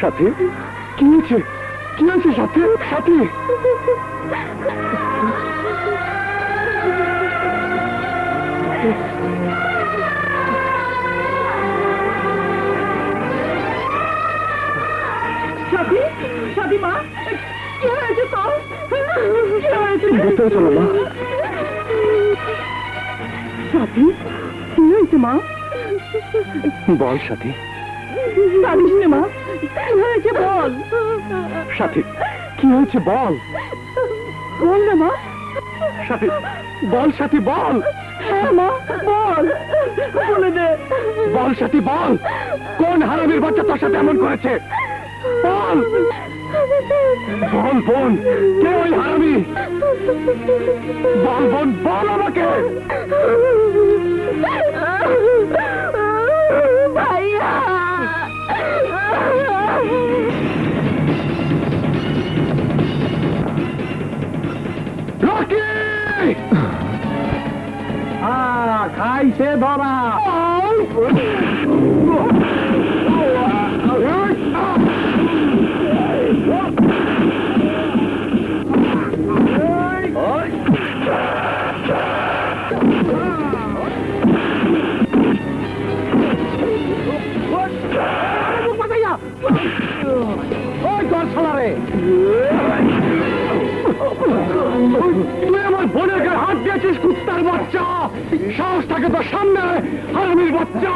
সাথী? কি হয়েছে? কি হয়েছে সাথী? সাথী? সাথী? সাথী মা? কি হয়েছে তোর? কি হয়েছে? ভেতরে চলো মা। সাথী? কি হয়েছে মা? বল সাথী। কাঁদিস নে মা কি হয়েছে বল? সাথী কি হয়েছে বল? বল না মা। সাথী বল সাথী বল। হ্যাঁ মা বল। বলে দে। বল সাথী বল। কোন হারামির বাচ্চা তোর সাথে এমন করেছে? বল। বল বোন কে ওই হারামি? বল বোন বল আমাকে। どけああ返せドラおいこっそられ তুই আমার বোনের গায়ে হাত দিয়েছিস কুত্তার বাচ্চা। সাহস থাকে তোর সামনে হারামির বাচ্চা।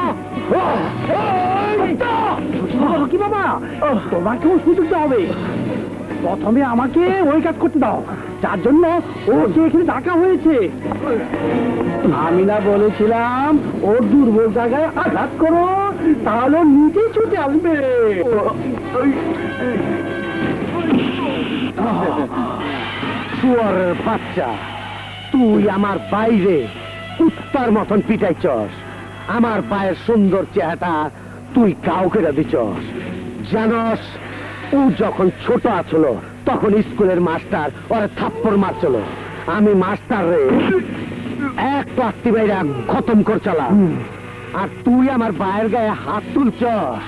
কি বাবা? তোমাকেও সুযোগ হবে? প্রথমে আমাকে ওই কাজ করতে দাও। যার জন্য ওকে এখানে ডাকা হয়েছে। আমি না বলেছিলাম ওর দুর্বল জায়গায় আঘাত করো তাহলে নিজেই ছুটে আসবে। শুয়ারের বাচ্চা তুই আমার বাইরে কুত্তার মতন পিটাইছস। আমার পায়ের সুন্দর চেহারা তুই কাউকে দিছস। জানস ও যখন ছোট আছিল তখন স্কুলের মাস্টার ওরে থাপ্পড় মারছিল। আমি মাস্টার রে এক প্লাস্টি বাইরা খতম করছিলাম। আর তুই আমার বায়ের গায়ে হাত তুলছস।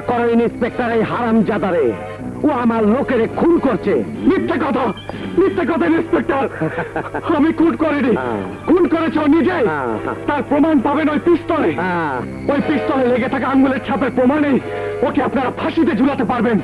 করেন ইন্সপেক্টর এই হারাম জাদারে ও আমার লোকের খুন করছে। মিথ্যে কথা মিথ্যে কথা ইন্সপেক্টর। আমি খুন করিনি। খুন করেছ নিজে। তার প্রমাণ পাবেন ওই পিস্তলে। ওই পিস্তলে লেগে থাকা আঙ্গুলের ছাপের প্রমাণে ওকে আপনারা ফাঁসিতে ঝুলাতে পারবেন।